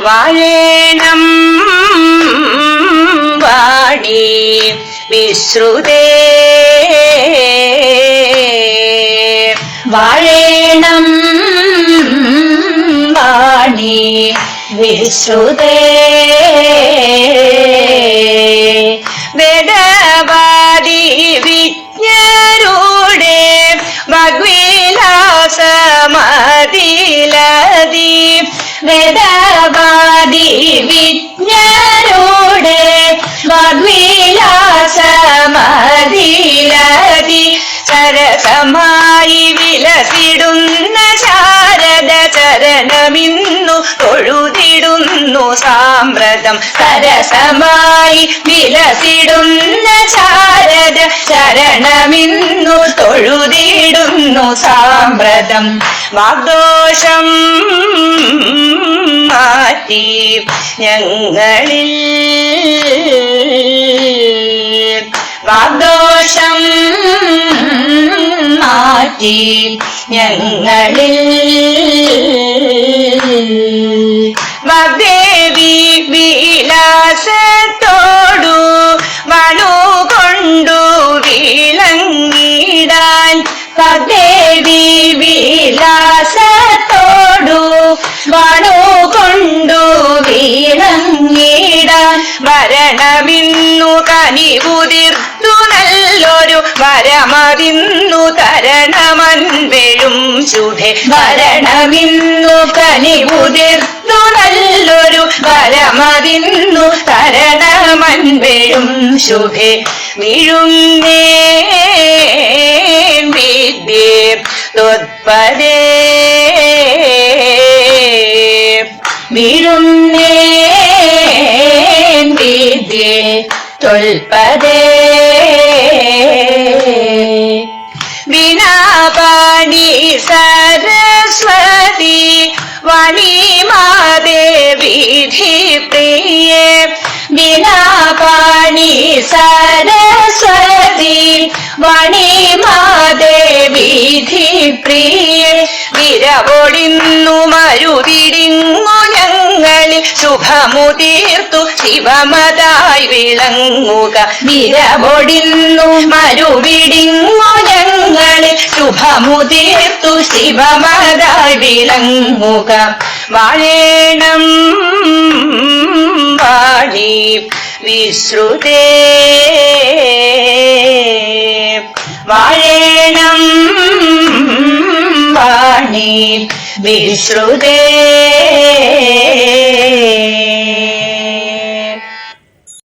വാഴേണം വാണി വിശ്രുതേ. വാഴേണം വാണി വിശ്രുതേ. സരസമായി വിലസിടുന്ന ശാരദ ചരണമിന്നു തൊഴുതിടുന്നു സാമ്രതം. സരസമായി വിലസിടുന്ന ശാരദ ചരണമിന്നു തൊഴുതിടുന്നു സാമ്രതം. വാഗ്ദോഷം മാറ്റി ഞങ്ങളിൽ. വാഗ്ദോഷം മാറ്റി ഞങ്ങളിൽ വദേവി വിലാസത്തോടു വണു കൊണ്ടു വിളങ്ങിടാൻ. വദേവി വിലാസത്തോടു വണു കൊണ്ടു വിളങ്ങിടാൻ. വരണമിന്നു കനിവുതിർത്തു നല്ലൊരു വരമതിന്നു തരണമൻ ചുടെ ശുഭേ. വരണമിന്നു ഉതിർന്നു നല്ലൊരു വരമതിന്നു തരണമൻ വെഴും ശുഭേ. വീഴുന്നേ വിദ്യേ ത്വത്പദേ വീഴുന്നേ വിദ്യേ തൊൽപദേ സരസ്വതി വണിമാദേവി പ്രിയേ വിനാപാണി സരസ്വതി വണിമാദേവി പ്രിയേ വിരവൊടിന്നു ഞങ്ങളിൽ ശുഭമുതീർത്തു ശിവമതായി വിളങ്ങുക. നിരമൊടിന്നു മരുവിടിങ്ങു ഞങ്ങളിൽ ശുഭമുതീർത്തു ശിവമതായി വിളങ്ങുക. വാഴേണം വാഴി വിശ്രുതേ. വാഴേണം വാണി വിശ്രുതേ.